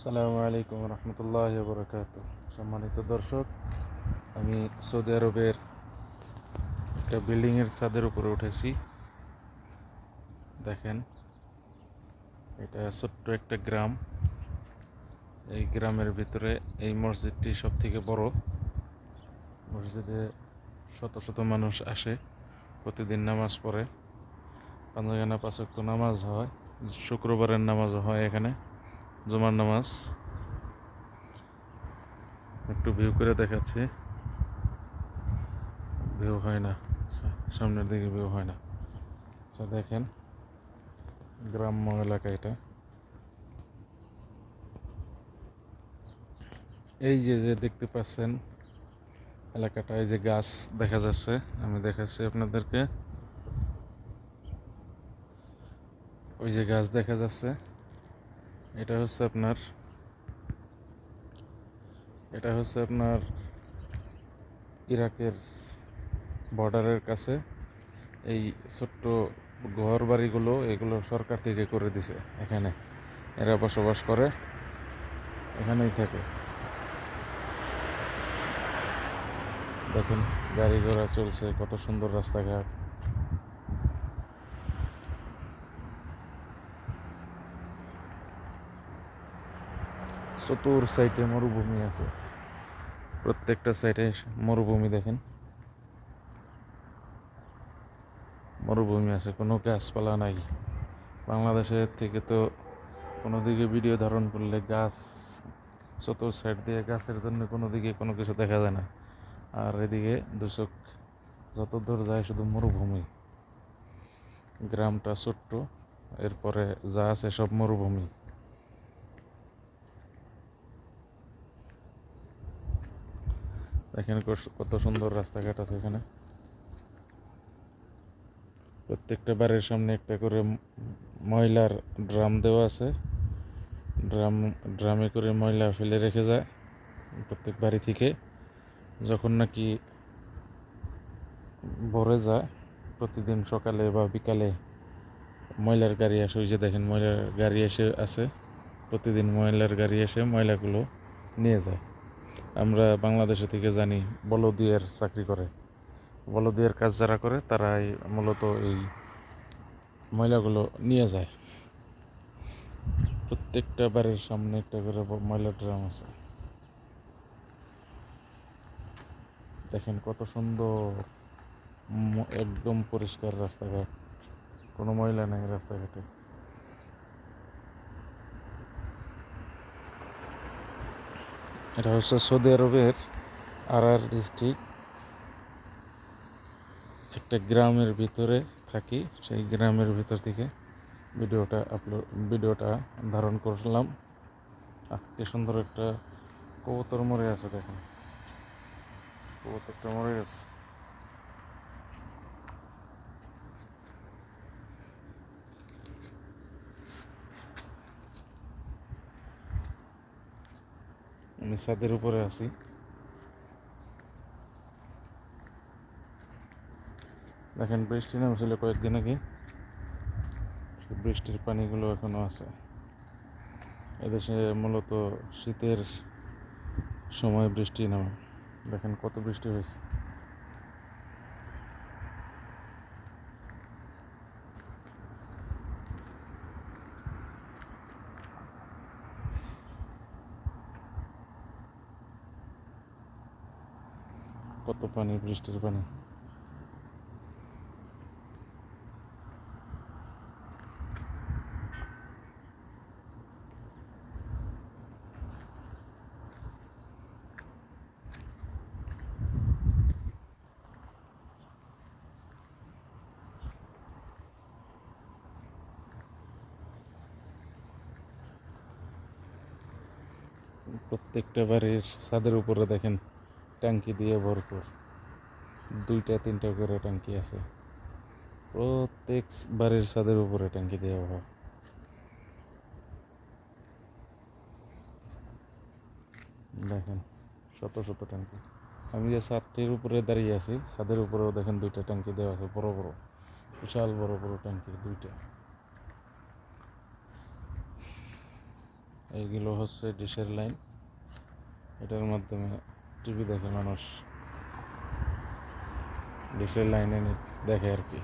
সালামু আলাইকুম রহমতুল্লাহ বরকাত সম্মানিত দর্শক, আমি সৌদি আরবের একটা বিল্ডিংয়ের ছাদের উপরে উঠেছি। দেখেন, এটা ছোট্ট একটা গ্রাম। এই গ্রামের ভিতরে এই মসজিদটি সব থেকে বড়। মসজিদে শত শত মানুষ আসে, প্রতিদিন নামাজ পড়ে। পাঞ্জাগানা পাঁচক্ত নামাজ হয়, শুক্রবারের নামাজও হয় এখানে। জুমার নামাজ। একটু ভিউ করে দেখাচ্ছি। ভিউ হয় না। আচ্ছা সামনের দিকে ভিউ হয় না। আচ্ছা দেখেন, গ্রাম্য এলাকা এটা। এই যে যে দেখতে পাচ্ছেন এলাকাটা, এই যে গাছ দেখা যাচ্ছে, আমি দেখাচ্ছি আপনাদেরকে। ওই যে গাছ দেখা যাচ্ছে। এটা হচ্ছে আপনার, এটা হচ্ছে আপনার ইরাকের বর্ডারের কাছে। এই ছোট্ট ঘর বাড়িগুলো এগুলো সরকার থেকে করে দিছে এখানে। এরা বসবাস করে, এখানেই থাকে। দেখুন গাড়ি ঘোড়া চলছে, কত সুন্দর রাস্তাঘাট। চতুর সাইডে মরুভূমি আছে। প্রত্যেকটা সাইডে মরুভূমি দেখেন। মরুভূমি আছে, কোনো গাছপালা নাই। বাংলাদেশের থেকে তো কোনো দিকে ভিডিও ধারণ করলে গাছ চতুর সাইড দিয়ে গাছের জন্য কোনো দিকে কোনো কিছু দেখা যায় না। আর এদিকে দূষক যত দূর যায় শুধু মরুভূমি। গ্রামটা ছোট্ট, এরপরে যা আছে সব মরুভূমি। দেখেন কত সুন্দর রাস্তাঘাট আছে এখানে। প্রত্যেকটা বাড়ির সামনে একটা করে ময়লার ড্রাম দেওয়া আছে। ড্রাম, ড্রামে করে ময়লা ফেলে রেখে যায় প্রত্যেক বাড়ি থেকে। যখন নাকি ভরে যায়, প্রতিদিন সকালে বা বিকালে ময়লার গাড়ি আসে। ওই যে দেখেন ময়লার গাড়ি এসে আছে। প্রতিদিন ময়লার গাড়ি এসে ময়লাগুলো নিয়ে যায়। আমরা বাংলাদেশে থেকে জানি বলদিয়ার চাকরি করে। বলদিয়ার কাজ যারা করে, তারাই মূলত এই ময়লাগুলো নিয়ে যায়। প্রত্যেকটা বাড়ির সামনে একটা করে ময়লার ড্রাম আছে। দেখেন কত সুন্দর একদম পরিষ্কার রাস্তাঘাট। কোনো ময়লা নেই রাস্তাঘাটে। এটা হচ্ছে সৌদি আরবের আর আর ডিস্ট্রিক্ট। একটা গ্রামের ভিতরে থাকি, সেই গ্রামের ভিতর থেকে ভিডিওটা আপলোড ভিডিওটা ধারণ করলাম। কি সুন্দর একটা কবুতর মরে আছে দেখুন। কবুতরটা মরে গেছে। আমি ছাদের উপরে আসি দেখেন, বৃষ্টি নামছিল কয়েকদিন আগে। বৃষ্টির পানিগুলো এখনও আছে। এদেশে মূলত শীতের সময় বৃষ্টি নামে। দেখেন কত বৃষ্টি হয়েছে। কত পানি বৃষ্টির পানি? প্রত্যেকটা বাড়ির ছাদের উপরে দেখেন ট্যাঙ্কি দিয়ে ভরপুর। দুইটা, তিনটা করে ট্যাঙ্কি আছে। প্রত্যেক বাড়ির ছাদের উপরে ট্যাঙ্কি দিয়ে ভর। দেখেন, শত শত ট্যাঙ্কি। আমি যে ছাদটির উপরে দাঁড়িয়ে আছি, ছাদের উপরেও দেখেন দুইটা ট্যাঙ্কি দেওয়া আছে, বড় বড়। বিশাল, বড় বড় ট্যাঙ্কি, দুইটা। এইগুলো হচ্ছে ডিশের লাইন। এটার মাধ্যমে টিভি দেখে মানুষ ডিশের লাইনে দেখে আর কি।